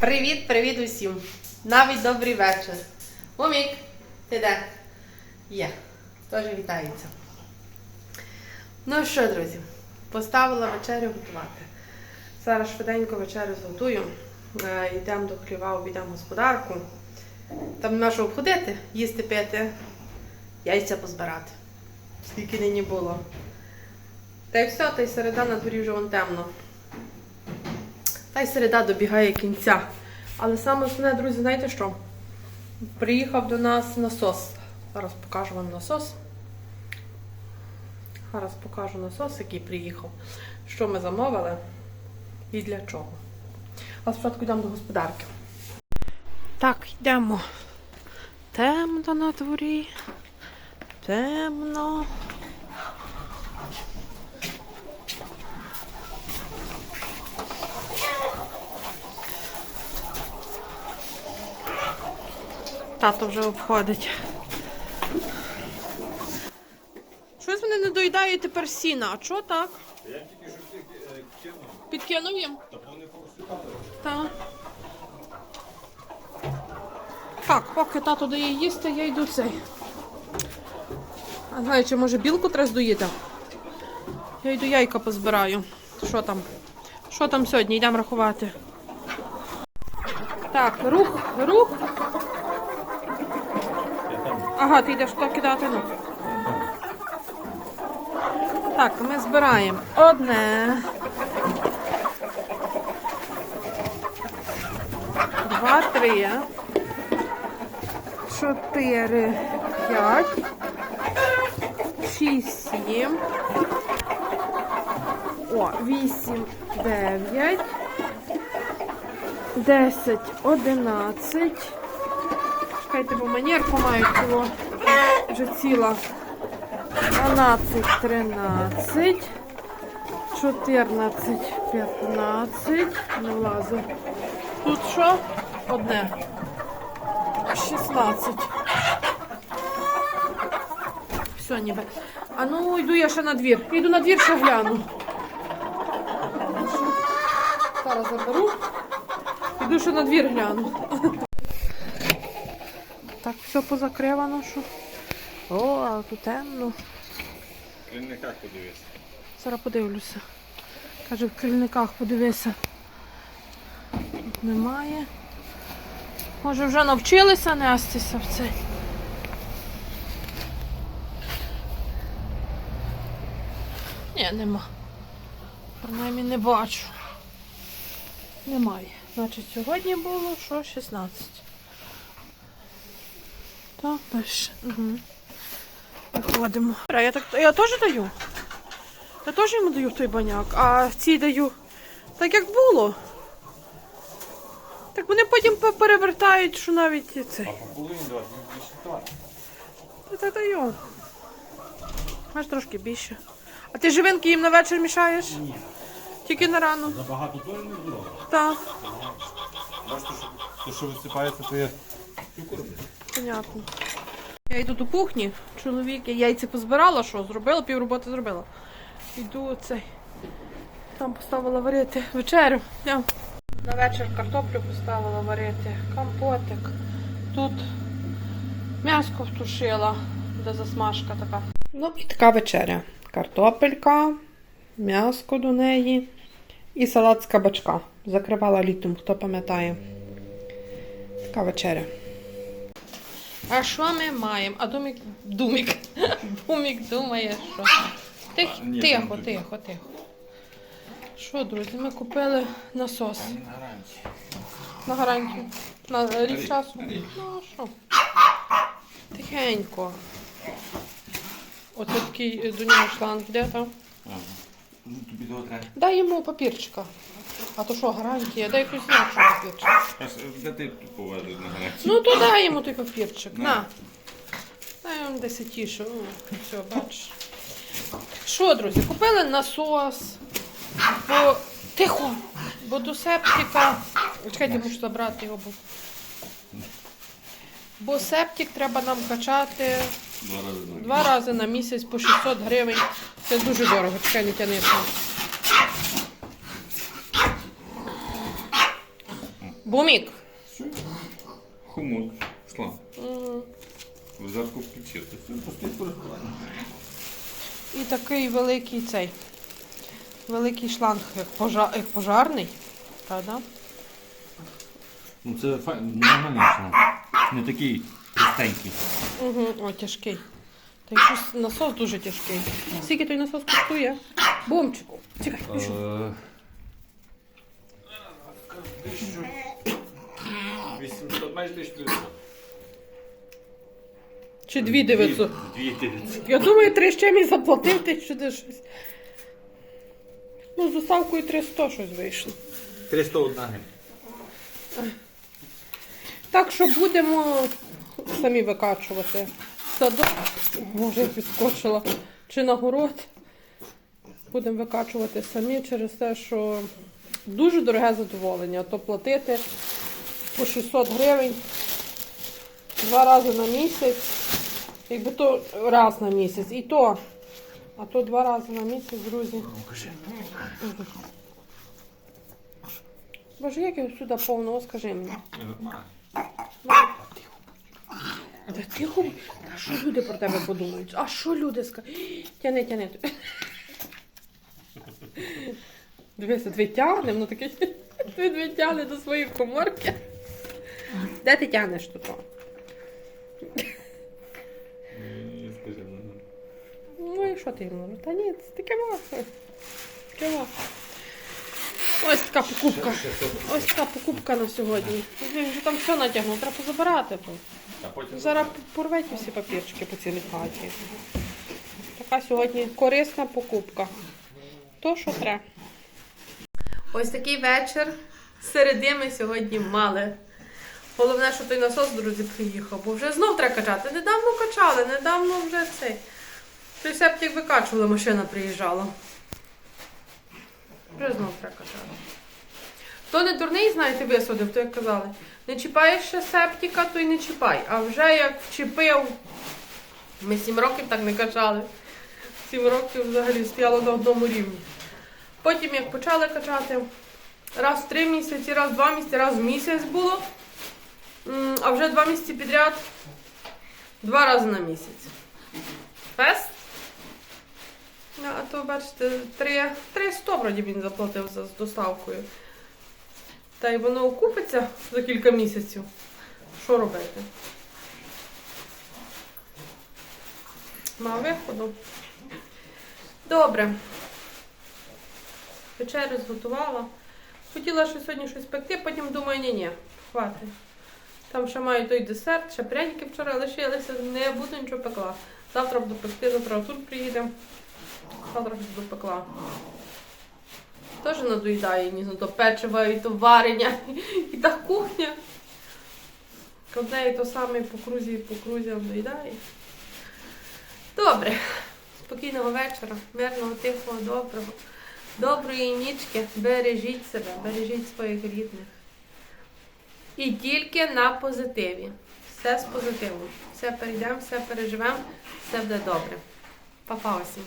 Привіт, привіт усім! Навіть добрий вечір. Мумік, ти де? Є, теж вітається. Ну що, друзі, поставила вечерю готувати. Зараз швиденько вечерю зготую. Е, Йдемо до хліва, обійдемо господарку. Там нема що обходити, їсти пити, яйця позбирати. Скільки нині було. Та й все, та й середа на дворі вже вон темно. Та й середа добігає кінця. Але саме основне, друзі, знаєте що? Приїхав до нас насос. Зараз покажу вам насос. Зараз покажу насос, який приїхав. Що ми замовили і для чого. А спочатку йдемо до господарки. Так, йдемо. Темно на дворі. Темно. Тато вже обходить. Щось вони не доїдають тепер сіна. А чого так? Я тільки що е, кинув, Підкинув їм? та вони повсюкали. Так. Так, поки тато дає їсти, я йду цей. А знаю, чи може білку треба здоїти? Я йду яйка позбираю. Що там? Що там сьогодні? Йдемо рахувати. Так, рух, рух. Ага, ти йдеш туди кидати, ну. Так, ми збираємо одне. Два, три. Чотири, п'ять. Шість, сім. О, вісім, дев'ять. Десять, одинадцять. Чекайте, бо манерку мають цього. Вже ціла. 12, 13, 14, 15. Не влазить. Тут що? Одне. 16. Все, ніби. А ну йду я ще на двір. Йду на двір ще гляну. Зараз заберу. Йду ще на двір гляну. Так, все позакривано, що. О, а тут темно. В клінниках подивися. Зараз подивлюся. Каже, в крильниках подивися. Тут немає. Може вже навчилися нестися в цей. Ні, нема. Принаймні не бачу. Немає. Значить, сьогодні було що 16. Так, далі. Угу. Виходимо. Я, так, я теж даю. Я теж йому даю той баняк, а ці даю так, як було. Так вони потім перевертають, що навіть давати. Та та даю. Аж трошки більше. А ти живинки їм на вечір мішаєш? Ні. Тільки на рано. Забагато теж не було. Так, Бачите, що що висипається, то є. Понятно. Я йду до кухні, чоловік, я яйця позбирала, що зробила, пів роботи зробила. Йду цей. Там поставила варити вечерю. Я на вечір картоплю поставила варити, компотик. Тут м'яско втушила, де засмажка така. Ну і така вечеря. Картопелька, м'яско до неї і салат з кабачка. Закривала літом, хто пам'ятає. Така вечеря. А що ми маємо? А Думік, Думік, Думік думає, що. Тих, А, ні, тихо, тихо, тихо. Що, друзі, ми купили насос На гарантії. на гарантію. На рік часу. Ну, а що? Тихенько. Оце такий е, до нього шланг йде там. Ага. Ну, тобі треба. Дай йому папірчика. А то що, гарантія? Дай якусь знак, папірчик. Е, Де ти повезли на гарантії? Ну, то дай йому той папірчик. На. На. Дай йому десятіше. О, все, бачиш. Що, друзі, купили насос. Бо... Тихо! Бо до септика. Чекайте, мушу забрати його. Бо... бо септик треба нам качати Два рази на два рази на місяць по 600 гривень. Це дуже дорого. Чекай, не тяни. Бумік. Все. Хомут. Слав. Мгм. В жарку. І такий великий цей. Великий шланг, як, пожа... як пожарний. Правда? Ну це фай... нормальний шланг. Не такий простенький. Угу. О, тяжкий. Та й щось насос дуже тяжкий. Скільки той насос коштує? Бомчику. Чекай, пішов. Е, 800, майже 1900. Чи дві 900? 2900. Я думаю, три ще мій заплатити, що ти щось. Ну, з доставкою 300 щось вийшло. 301 гривня. Так що будемо самі викачувати садок. Може, підскочила. Чи на город. Будемо викачувати самі через те, що дуже дороге задоволення. То платити по 600 гривень два рази на місяць. Якби то раз на місяць. І то. А то два рази на місяць, друзі. Боже, як його сюди повно, скажи мені. Та тихо, а що люди про тебе подумають? А що люди скажуть? Тяни, тяни. Дивися, дві тягне, воно таке. Ти дві тягне до своєї коморки. Де ти тягнеш тут? Ну, Ну і що ти йому? Та ні, це таке масло. Таке масло. Ось така покупка. Ось така покупка на сьогодні. Він вже там все натягнув, треба забирати. то. Зараз порветь всі папірчики по цілій хаті. Така сьогодні корисна покупка. То, що треба. Ось такий вечір. Середи ми сьогодні мали. Головне, що той насос, друзі, приїхав, бо вже знов треба качати. Недавно качали, недавно вже цей. Той септик викачували, машина приїжджала. Вже знов треба качати. Хто не дурний, знаєте, висадив, то як казали. Не чіпаєш ще септика, то й не чіпай. А вже як вчепив, ми сім років так не качали. Сім років взагалі стояло на одному рівні. Потім, як почали качати, раз в три місяці, раз в два місяці, раз в місяць було. А вже два місяці підряд два рази на місяць. Фест? А то, бачите, три, 300 вроді він заплатив за доставкою. Та й воно окупиться за кілька місяців. Що робити? Мав виходу. Добре. Вечерю зготувала. Хотіла ще сьогодні щось пекти, потім думаю, ні-ні, хватить. Там ще маю той десерт, ще пряники вчора лишилися, не буду нічого пекла. Завтра буду пекти, завтра Артур приїде. Завтра буду пекла. Теж надоїдає ні то печиво, і то варення, і та кухня. Одне то саме по крузі, по крузі надоїдає. Добре. Спокійного вечора, мирного, тихого, доброго. Доброї нічки. Бережіть себе, бережіть своїх рідних. І тільки на позитиві. Все з позитивом. Все перейдемо, все переживемо, все буде добре. Па-па усім.